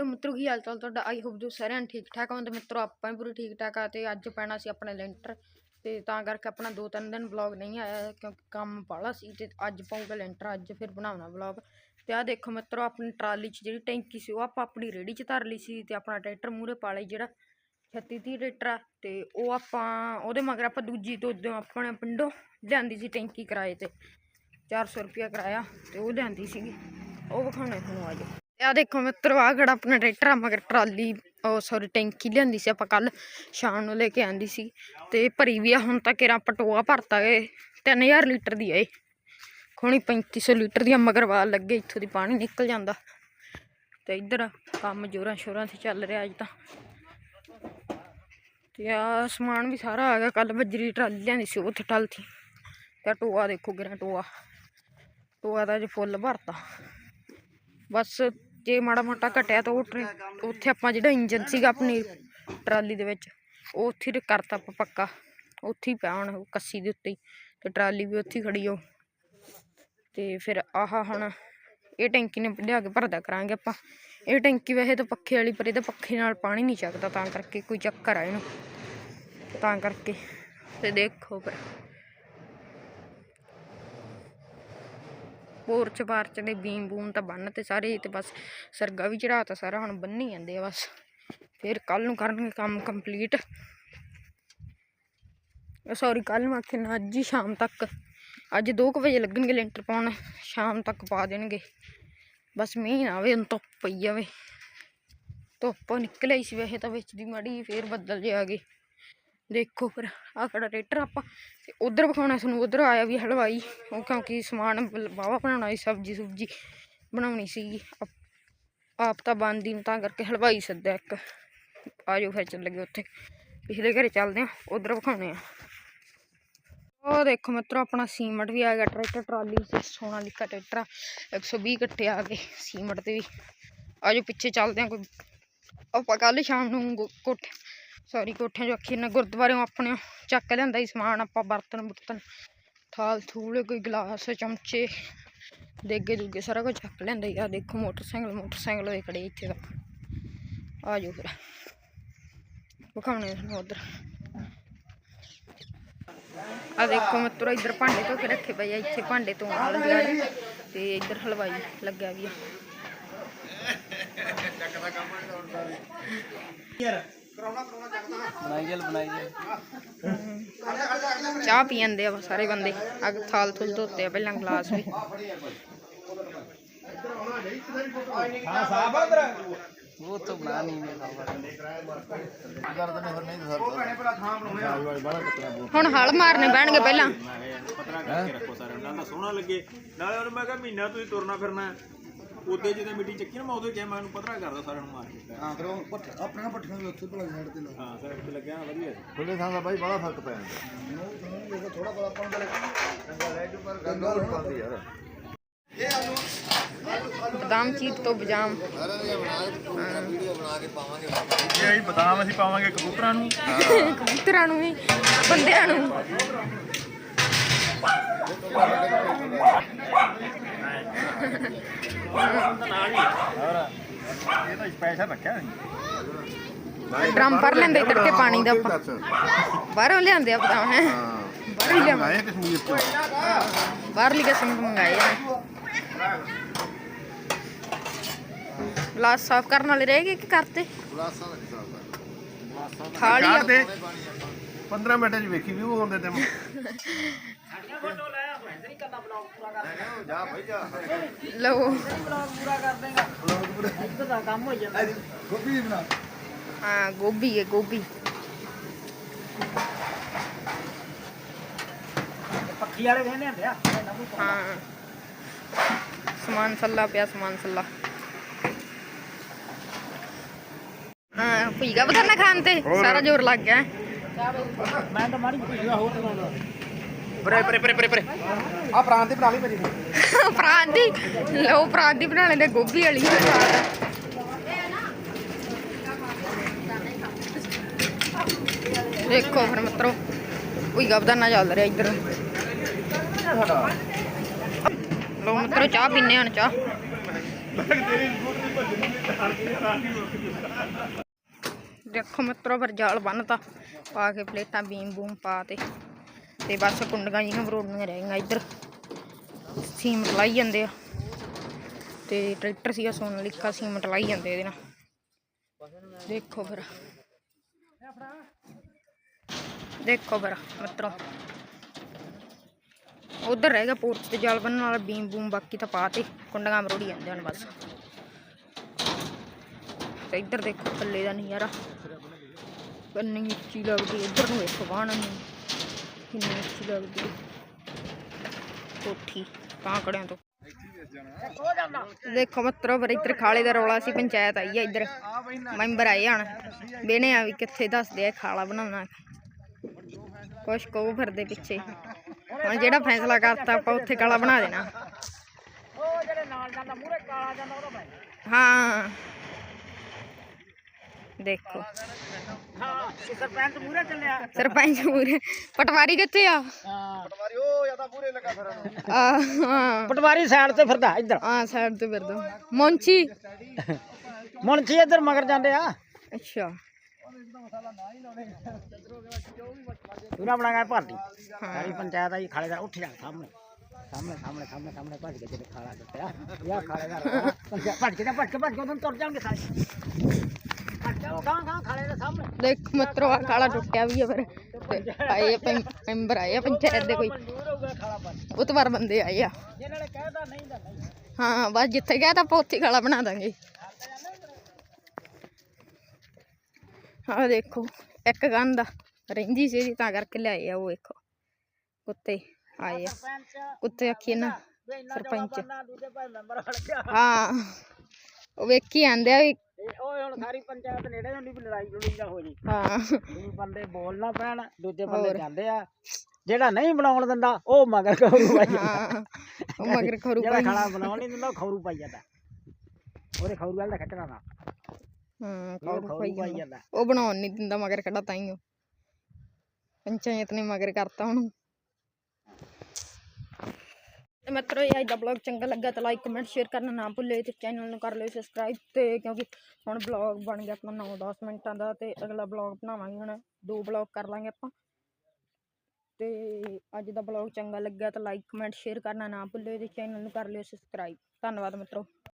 ਲੋ ਮਿੱਤਰੋ, ਕੀ ਹਾਲ ਚਾਲ ਤੁਹਾਡਾ? ਆਈ ਹੋਪ ਜੋ ਸਾਰਿਆਂ ਨੂੰ ਠੀਕ ਠਾਕ ਹੋਣ ਤੇ ਮਿੱਤਰੋ, ਆਪਾਂ ਵੀ ਪੂਰੀ ਠੀਕ ਠਾਕ ਆ ਤੇ ਅੱਜ ਪੈਣਾ ਸੀ ਆਪਣੇ ਲੈਂਟਰ ਤੇ ਤਾਂ ਕਰਕੇ ਆਪਣਾ ਦੋ ਤਿੰਨ ਦਿਨ ਵਲੌਗ ਨਹੀਂ ਆਇਆ ਕਿਉਂਕਿ ਕੰਮ ਬਾਹਲਾ ਸੀ ਤੇ ਅੱਜ ਪਾਉਂਗਾ ਲੈਂਟਰ ਅੱਜ ਫਿਰ ਬਣਾਉਣਾ ਵਲੌਗ ਤੇ ਆ ਦੇਖੋ ਮਿੱਤਰੋ, ਆਪਣੀ ਟਰਾਲੀ 'ਚ ਜਿਹੜੀ ਟੈਂਕੀ ਸੀ ਉਹ ਆਪਾਂ ਆਪਣੀ ਰੇੜੀ 'ਚ ਧਰ ਲਈ ਸੀ ਤੇ ਆਪਣਾ ਟਰੈਕਟਰ ਮੂਰੇ ਪਾ ਲਈ ਜਿਹੜਾ 36 30 ਟਰੈਕਟਰ ਆ ਤੇ ਉਹ ਆਪਾਂ ਉਹਦੇ ਮਗਰ ਆਪਾਂ ਦੂਜੀ ਤੋਂ ਉਦੋਂ ਆਪਣੇ ਪਿੰਡੋਂ ਲਿਆਂਦੀ ਸੀ ਟੈਂਕੀ ਕਿਰਾਏ ਤੇ 400 ਰੁਪਿਆ ਕਿਰਾਇਆ ਤੇ ਉਹ ਲਿਆਂਦੀ ਸੀਗੀ। ਉਹ ਵਿਖਾਉਣੇ ਤੁਹਾਨੂੰ ਆ ਜਾਓ ਆ ਦੇਖੋ ਮਿੱਤਰੋ ਆ ਖੜਾ ਆਪਣਾ ਟਰੈਕਟਰ ਆ, ਮਗਰ ਟਰਾਲੀ, ਉਹ ਸੌਰੀ ਟੈਂਕੀ ਲਿਆਂਦੀ ਸੀ ਆਪਾਂ ਕੱਲ ਸ਼ਾਮ ਨੂੰ ਲੈ ਕੇ ਆਂਦੀ ਸੀ ਤੇ ਭਰੀ ਵੀ ਆ, ਹੁਣ ਤਾਂ ਕਿਰਾ ਪਟੋਆ ਭਰਤਾ ਏ 3000 ਲੀਟਰ ਦੀ ਏ ਖੋਣੀ 3500 ਲੀਟਰ ਦੀਆਂ ਮਗਰ ਵਾਲ ਲੱਗੇ, ਇੱਥੋਂ ਦੀ ਪਾਣੀ ਨਿਕਲ ਜਾਂਦਾ। ਤੇ ਇੱਧਰ ਕੰਮ ਜੋਰਾਂ ਸ਼ੋਰਾਂ ਤੇ ਚੱਲ ਰਿਹਾ ਅੱਜ ਤਾਂ। ਤੇ ਆ ਸਮਾਨ ਵੀ ਸਾਰਾ ਆ ਗਿਆ ਕੱਲ ਬੱਜਰੀ ਟਰਾਲੀ ਲਿਆਂਦੀ ਸੀ, ਉੱਥੇ ਟਲਤੀ ਤੇ ਆਹ ਟੋਆ ਦੇਖੋ ਕਿਰਾ ਟੋਆ। ਟੋਆ ਦਾ ਜੇ ਫੁੱਲ ਭਰਤਾ। ਬਸ ਜੇ ਮਾੜਾ ਮੋਟਾ ਘਟਿਆ ਤਾਂ ਉਹ ਟਰੇ- ਉੱਥੇ ਆਪਾਂ ਜਿਹੜਾ ਇੰਜਨ ਸੀਗਾ ਆਪਣੀ ਟਰਾਲੀ ਦੇ ਵਿੱਚ, ਉਹ ਉੱਥੇ ਹੀ ਕਰਤਾ ਆਪਾਂ ਪੱਕਾ। ਉੱਥੇ ਹੀ ਪਿਆ ਹੁਣ ਉਹ ਕੱਸੀ ਦੇ ਉੱਤੇ ਹੀ, ਤੇ ਟਰਾਲੀ ਵੀ ਉੱਥੇ ਹੀ ਖੜੀ ਉਹ। ਤੇ ਫਿਰ ਆਹ ਹੁਣ ਇਹ ਟੈਂਕੀ ਨੇ ਲਿਆ ਕੇ ਭਰਦਾ ਕਰਾਂਗੇ ਆਪਾਂ। ਇਹ ਟੈਂਕੀ ਵੈਸੇ ਤਾਂ ਪੱਖੇ ਵਾਲੀ, ਪਰ ਇਹਦੇ ਪੱਖੇ ਨਾਲ ਪਾਣੀ ਨਹੀਂ ਚੱਕਦਾ, ਤਾਂ ਕਰਕੇ ਕੋਈ ਚੱਕਰ ਆ ਇਹਨੂੰ। ਤਾਂ ਕਰਕੇ, ਤੇ ਦੇਖੋ ਫਿਰ। ਪੋਰਚ ਪਾਰਚ ਦੇ ਬੀਮ ਬੂਮ ਤਾਂ ਬੰਨ ਤੇ ਸਾਰੇ ਤੇ ਬਸ ਸਰਗਾ ਵੀ ਚੜਾਤਾ ਸਾਰਾ, ਹੁਣ ਬੰਨੀ ਜਾਂਦੇ ਆ ਬਸ। ਫਿਰ ਕੱਲ ਨੂੰ ਕਰਨਗੇ ਕੰਮ ਕੰਪਲੀਟ ਸੌਰੀ ਕੱਲ ਨੂੰ ਆਖੇ ਨਾ, ਅੱਜ ਹੀ ਸ਼ਾਮ ਤੱਕ। ਅੱਜ 2 ਵਜੇ ਲੱਗਣਗੇ ਲੈਂਟਰ ਪਾਉਣ, ਸ਼ਾਮ ਤੱਕ ਪਾ ਦੇਣਗੇ। ਬਸ ਮੀਂਹ ਨਾ ਆਵੇ, ਹੁਣ ਧੁੱਪ ਪਈ ਜਾਵੇ। ਧੁੱਪ ਨਿਕਲਿਆ ਹੀ ਸੀ ਵੈਸੇ ਤਾਂ ਵਿੱਚ ਦੀ ਮਾੜੀ ਫੇਰ ਬੱਦਲ ਜੇ ਆ ਗਏ। ਦੇਖੋ ਫਿਰ, ਆਹ ਖੜਾ ਟਰੈਕਟਰ ਆਪਾਂ। ਤੇ ਉਧਰ ਵਿਖਾਉਣਾ ਤੁਹਾਨੂੰ ਉਧਰ ਆਇਆ ਵੀ ਹਲਵਾਈ, ਉਹ ਕਿਉਂਕਿ ਸਮਾਨ ਵਾਵਾ ਬਣਾਉਣਾ ਸੀ, ਸਬਜੀ ਸੁਬਜੀ ਬਣਾਉਣੀ ਸੀਗੀ। ਆਪ- ਤਾਂ ਬੰਦੀ ਨੂੰ ਤਾਂ ਕਰਕੇ ਹਲਵਾਈ ਸੱਦਿਆ ਇੱਕ। ਆਜੋ ਫਿਰ ਚੱਲ ਗਏ ਉੱਥੇ। ਪਿਛਲੇ ਘਰੇ ਚੱਲਦੇ ਆ ਉਧਰ ਵਿਖਾਉਣੇ ਆ ਉਹ ਦੇਖੋ ਮਿੱਤਰੋ, ਆਪਣਾ ਸੀਮਟ ਵੀ ਆ ਗਿਆ, ਟਰੈਕਟਰ, ਟਰਾਲੀ ਸੇ ਸੋਨਾ ਲਿਖਾ ਟਰੈਕਟਰ ਆ। 120 ਕੱਟੇ ਆ ਗਏ ਸੀਮਟ ਤੇ ਵੀ। ਆਜੋ ਪਿੱਛੇ ਚੱਲਦੇ ਆ ਕੋਈ, ਆਪਾਂ ਕੱਲ ਸ਼ਾਮ ਨੂੰ ਗੋ- ਕੋਠ ਸੌਰੀ ਕੋਠਿਆਂ ਚੋਂ ਅੱਖੀ ਨਾ ਗੁਰਦੁਆਰਿਓਂ ਆਪਣੇ ਚੱਕ ਲਿਆਂਦਾ ਸੀ ਸਮਾਨ ਆਪਾਂ ਬਰਤਨ ਬੁਰਤਨ ਥਾਲ ਥੂਲੇ ਕੋਈ ਗਲਾਸ ਚਮਚੇ ਦੇਗੇ ਦੁੱਗੇ ਸਾਰਾ ਕੁਝ ਚੱਕ ਲਿਆਂਦਾ ਸੀ। ਆ ਦੇਖੋ ਮੋਟਰਸਾਈਕਲ ਮੋਟਰਸਾਈਕਲ ਹੋਏ ਖੜੇ ਇੱਥੇ ਦਾ ਆ ਜਾਓ ਫਿਰ। ਵਿਖਾਉਣੇ ਤੁਹਾਨੂੰ ਉਧਰ। ਆ ਦੇਖੋ ਮਿੱਤਰੋ ਇੱਧਰ ਭਾਂਡੇ ਧੋ ਕੇ ਰੱਖੇ ਪਏ ਆ। ਇੱਥੇ ਭਾਂਡੇ ਧੋਣ ਵਾਲਾ ਜਗਾੜ ਤੇ ਇੱਧਰ ਹਲਵਾਈ ਲੱਗਿਆ ਵੀ ਆ। ਬਣਾਈ ਚੱਲ ਬਣਾਈ ਚੱਲ। ਚਾਹ ਪੀ ਜਾਂਦੇ ਆ ਸਾਰੇ ਬੰਦੇ। ਆ ਥਾਲ ਥੁਲ ਧੋਤੇ ਆ ਪਹਿਲਾਂ ਗਲਾਸ ਵੀ। ਹਾਂ ਉਧਰ। ਉਹ ਤਾਂ ਬਣਾ ਨਹੀਂ ਮੈਂ ਹੁਣ ਹਲ ਮਾਰਨੇ ਬਹਿਣਗੇ ਪਹਿਲਾਂ। ਪਤਰਾ ਕਰਕੇ ਰੱਖੋ ਸਾਰਿਆਂ ਨੂੰ ਨਾਲੇ ਸੋਹਣਾ ਲੱਗੇ ਨਾਲੇ ਉਹਨੂੰ ਮੈਂ ਕਿਹਾ ਮਹੀਨਾ ਤੁਸੀਂ ਤੁਰਨਾ ਫਿਰਨਾ। ਉਹਦੇ ਜਦੋਂ ਮਿੱਟੀ ਚੱਕੀ ਨਾ ਮੈਂ ਉਦੋਂ ਕਿਹਾ ਮੈਂ ਉਹਨੂੰ ਪਤਰਾ ਕਰਦਾ ਸਾਰਿਆਂ ਨੂੰ ਮਾਰ ਕੇ। ਹਾਂ ਫਿਰ ਉਹ ਪੱਠ ਆਪਣੇ ਨਾਲ ਪੱਠੀਆਂ ਵੀ ਉੱਥੇ ਭਲਾ ਸਾਈਡ ਤੇ ਲਾ। ਹਾਂ ਸਾਈਡ ਤੇ ਲੱਗਿਆ ਵਧੀਆ ਸੀ ਖੁੱਲੇ ਥਾਂ ਦਾ ਬਾਈ ਬੜਾ ਫ਼ਰਕ ਪੈ ਜਾਂਦਾ। ਥੋੜਾ ਬੜਾ ਆਪਾਂ ਨੂੰ ਚੰਗਾ ਲੈ ਜੂ ਪਰ ਗੱਲ ਹੋਰ ਪਾਉਂਦੀ ਯਾਰ। ਬਦਾਮ ਚੀਤ ਤੋਂ ਬਜਾਮ ਵੀਡੀਓ ਬਣਾ ਕੇ ਪਾਵਾਂਗੇ। ਇਹ ਅਸੀਂ ਬਦਾਮ ਅਸੀਂ ਪਾਵਾਂਗੇ ਕਬੂਤਰਾਂ ਨੂੰ। ਕਬੂਤਰਾਂ ਨੂੰ ਵੀ ਬੰਦਿਆਂ ਨੂੰ। ਇਹ ਤਾਂ ਸਪੈਸ਼ਲ ਰੱਖਿਆ ਸੀ ਡਰਮ ਭਰ ਲੈਂਦੇ ਤੜਕੇ ਪਾਣੀ ਦਾ ਆਪਾਂ ਬਾਹਰੋਂ ਲਿਆਂਦੇ ਆ ਬਦਾਮ ਹੈ। ਹਾਂ। ਬਾਹਰੋਂ ਹੀ ਲਿਆਵਾਂ ਆਏ ਕਸ਼ਮੀਰ ਤੋਂ। ਬਾਹਰਲੀ ਕਿਸਮ ਤੋਂ ਮੰਗਾਏ ਆ। ਗਲਾਸ ਸਾਫ਼ ਕਰਨ ਵਾਲੇ ਰਹਿ ਗਏ ਕਿ ਕਰਤੇ? ਖੁਲਾਸਾ ਦਾ ਹਿਸਾਬ ਦਾ ਥਾਲੀ ਆ ਦੇ। 15 ਮਿੰਟਾਂ ਚ ਵੇਖੀ ਵੀ ਉਹ ਹੁੰਦੇ ਤੇ। ਜਾ ਭਾਈ ਜਾ ਲਓ ਗੋਭੀ ਬਣਾ ਹਾਂ ਗੋਭੀ ਹੈ ਗੋਭੀ ਪੱਖੀ ਵਾਲੇ ਵੇਹਨੇ ਹੁੰਦੇ ਆ ਹਾਂ ਸਮਾਨ ਸੱਲਾ ਪਿਆ ਸਮਾਨ ਸੱਲਾ ਹਾਂ ਭੀਗਾ ਬਗਾਨਾ ਖਾਣ ਤੇ ਸਾਰਾ ਜ਼ੋਰ ਲੱਗ ਗਿਆ ਮੈਂ ਤਾਂ ਮਾਰੀ ਭੁੱਜਾ ਹੋਰ ਤਾਂ ਪਰੇ ਪਰੇ ਪਰੇ ਪਰੇ ਪਰੇ। ਆ ਪ੍ਰਾਂਤ ਦੀ ਬਣਾ ਲਈ ਮੇਰੀ ਪ੍ਰਾਂਤ ਦੀ? ਲਓ, ਪ੍ਰਾਂਤ ਦੀ ਬਣਾ ਲੈਂਦੇ, ਗੋਭੀ ਵਾਲੀ। ਦੇਖੋ ਫਿਰ ਮਿੱਤਰੋ, ਕੋਈ ਗਬਦਾਨਾ ਚੱਲ ਰਿਹਾ ਇੱਧਰ। ਲਓ ਮਿੱਤਰੋ, ਚਾਹ ਪੀਨੇ ਹੁਣ ਚਾਹ। ਦੇਖੋ ਮਿੱਤਰੋ, ਫਿਰ ਜਾਲ ਬੰਨਤਾ, ਪਾ ਕੇ ਪਲੇਟਾਂ ਬੀਮ ਬੂਮ ਪਾ ਤੇ। ਤੇ ਬਸ ਕੁੰਡੀਆਂ ਜਿਹੀਆਂ ਬਰੋੜਨੀਆਂ ਰਹਿ ਗਈਆਂ ਇੱਧਰ। ਸੀਮਟ ਲਾਈ ਜਾਂਦੇ ਆ। ਤੇ ਟਰੈਕਟਰ ਸੀਗਾ ਸੋਨਾਲੀਕਾ ਸੀਮਟ ਲਾਈ ਜਾਂਦੇ ਇਹਦੇ ਨਾਲ। ਦੇਖੋ ਫਿਰ। ਦੇਖੋ ਫਿਰ, ਮਿੱਤਰੋ। ਉਧਰ ਰਹਿ ਗਿਆ ਪੋਰਚ ਤੇ ਜਾਲ ਬੰਨਣ ਵਾਲਾ, ਬੀਮ ਬੂਮ ਬਾਕੀ ਤਾਂ ਪਾ ਤੇ, ਕੁੰਡੀਆਂ ਮਰੋੜੀ ਜਾਂਦੇ ਹਨ ਬਸ। ਤੇ ਇੱਧਰ ਦੇਖੋ ਥੱਲੇ ਦਾ ਨਜ਼ਾਰਾ। ਕਿੰਨੀ ਉੱਚੀ ਲੱਗਦੀ ਇੱਧਰ ਨੂੰ ਵੇਖੋ ਬਾਣ ਨੂੰ ਕਿੰਨੀ ਉੱਚੀ ਲੱਗਦੀ ਕੋਠੀ ਕਾਂਕੜਿਆਂ ਤੋਂ। ਦੇਖੋ ਮਤਰੋ ਪਰ ਇੱਧਰ ਖਾਲੇ ਦਾ ਰੌਲਾ ਸੀ ਪੰਚਾਇਤ ਆਈ ਆ ਇੱਧਰ। ਮੈਂਬਰ ਆਏ ਹਣ ਬੇਨੇ ਆ ਵੀ ਕਿੱਥੇ ਦੱਸਦੇ ਆ ਖਾਲਾ ਬਣਾਉਣਾ। ਕੁਛ ਕਹੋ ਫਿਰਦੇ ਪਿੱਛੇ। ਹੁਣ ਜਿਹੜਾ ਫੈਸਲਾ ਕਰਤਾ ਆਪਾਂ ਉੱਥੇ ਕਾਲਾ ਬਣਾ ਦੇਣਾ। ਹਾਂ। ਦੇਖੋ ਹਾਂ ਸਰਪੰਚ ਮੂਰੇ ਚੱਲਿਆ ਸਰਪੰਚ ਪੂਰੇ ਪਟਵਾਰੀ ਕਿੱਥੇ ਆ ਹਾਂ ਪਟਵਾਰੀ ਉਹ ਜ਼ਿਆਦਾ ਪੂਰੇ ਲੱਗਾ ਫਿਰ ਉਹਨੂੰ ਆ ਹਾਂ ਪਟਵਾਰੀ ਸਾਈਡ ਤੇ ਫਿਰਦਾ ਇੱਧਰ ਆ ਸਾਈਡ ਤੇ ਫਿਰਦਾ ਮੁੰਚੀ ਮੁਨਸੀ ਇੱਧਰ ਮਗਰ ਜਾਂਦੇ ਆ ਅੱਛਾ ਪੂਰਾ ਬਣਾਗਾ ਭਰਦੀ ਸਾਰੀ ਪੰਚਾਇਤ ਆਈ ਖਾਲੇ ਦਾ ਉੱਠ ਜਾ ਸਾਹਮਣੇ ਸਾਹਮਣੇ ਸਾਹਮਣੇ ਸਾਹਮਣੇ ਸਾਹਮਣੇ ਭੱਜ ਕੇ ਜਿਹੜੇ ਖਾਲਾ ਦਿੱਤਾ ਯਾ ਖਾਲੇ ਦਾ ਰੌਲਾ। ਪੰਚਾਇਤ- ਭੱਜ ਕੇ ਜਾ, ਭੱਜ ਕੇ ਭੱਜ ਕੇ ਉਦੋਂ ਤੁਰ ਜਾਣਗੇ ਸਾਰੇ ਭੱਜ ਜਾਓ ਗਾਂ ਗਾਂ ਖਾਲੇ ਦੇ ਸਾਹਮਣੇ। ਦੇਖ ਮਤਰੋ ਆ ਖਾਲਾ ਟੁੱਟਿਆ ਵੀ ਆ ਫਿਰ। ਤੇ ਆਏ ਆ ਮੈਂਬਰ ਆਏ ਆ ਪੰਚਾਇਤ ਦੇ ਕੋਈ। ਉਤਵਾਰ ਬੰਦੇ। ਆਏ ਆ। ਜਿਹਨਾਂ ਨੇ ਕਹਿਦਾ ਨਹੀਂ ਨਹੀਂ। ਹਾਂ ਬਸ ਜਿੱਥੇ ਗਿਆ ਤਾਂ ਹੀ ਖਾਲਾ ਬਣਾ ਦਾਂਗੇ। ਹਾਂ ਦੇਖੋ ਇੱਕ ਗੰਦ ਰਹਿੰਦੀ ਸੀ ਤਾਂ ਕਰਕੇ ਲਿਆਏ ਆ ਉਹ ਵੇਖੋ। ਕੁੱਤੇ ਆਏ ਆ। ਕੁੱਤੇ ਆਖੀ ਨਾ ਸਰਪੰਚ। ਹਾਂ ਉਹ ਵੇਖੀ ਆਂਦੇ ਆ ਹੁਣ ਸਾਰੀ ਪੰਚਾਇਤ ਨੇੜੇ ਹੁੰਦੀ ਵੀ ਲੜਾਈ ਲੜੂਈ ਨਾ ਹੋ ਜੀ। ਹਾਂ। ਬੰਦੇ ਬੋਲ ਨਾ ਪੈਣ ਦੂਜੇ ਬੰਦੇ ਜਾਂਦੇ ਆ। ਜਿਹੜਾ ਨਹੀਂ ਬਣਾਉਣ ਦਿੰਦਾ ਉਹ ਮਗਰ ਖਰੂ ਪਾਈ ਜਾਂਦਾ। ਹਾਂ ਉਹ ਮਗਰ ਖਰੂ ਜਿਹੜਾ ਪਾਈ ਖਾਣਾ ਬਣਾਉਣ ਨਹੀਂ ਦਿੰਦਾ ਉਹ ਖਰੂ ਪਾਈ ਜਾਂਦਾ। ਉਹਦੇ ਖਰੂ ਵਾਲ ਖੱਟਣਾ ਨਾ। ਹਾਂ ਉਹ ਖਰੂ ਪਾਈ ਜਾਂਦਾ। ਉਹ ਬਣਾਉਣ ਨਹੀਂ ਦਿੰਦਾ ਮਗਰ ਕੱਢਾ ਤਾਈਓ। ਪੰਚਾਇਤ ਨੇ ਮਗਰ ਕਰਤਾ ਹੁਣ ਤੇ ਮਿੱਤਰੋ ਇਹ ਅੱਜ ਦਾ ਬਲੌਗ ਚੰਗਾ ਲੱਗਾ ਤਾਂ ਲਾਈਕ ਕਮੈਂਟ ਸ਼ੇਅਰ ਕਰਨਾ ਨਾ ਭੁੱਲਿਓ ਤੇ ਚੈਨਲ ਨੂੰ ਕਰ ਲਿਓ ਸਬਸਕ੍ਰਾਈਬ ਤੇ ਕਿਉਂਕਿ ਹੁਣ ਬਲੌਗ ਬਣ ਗਿਆ ਆਪਣਾ 9-10 ਮਿੰਟਾਂ ਦਾ ਤੇ ਅਗਲਾ ਬਲੌਗ ਬਣਾਵਾਂਗੇ ਹੁਣ, ਦੋ ਬਲੌਗ ਕਰ ਲਾਂਗੇ ਆਪਾਂ। ਤੇ ਅੱਜ ਦਾ ਬਲੌਗ ਚੰਗਾ ਲੱਗਿਆ ਤਾਂ ਲਾਈਕ ਕਮੈਂਟ ਸ਼ੇਅਰ ਕਰਨਾ ਨਾ ਭੁੱਲਿਓ ਤੇ ਚੈਨਲ ਨੂੰ ਕਰ ਲਿਓ ਸਬਸਕ੍ਰਾਈਬ ਧੰਨਵਾਦ ਮਿੱਤਰੋ।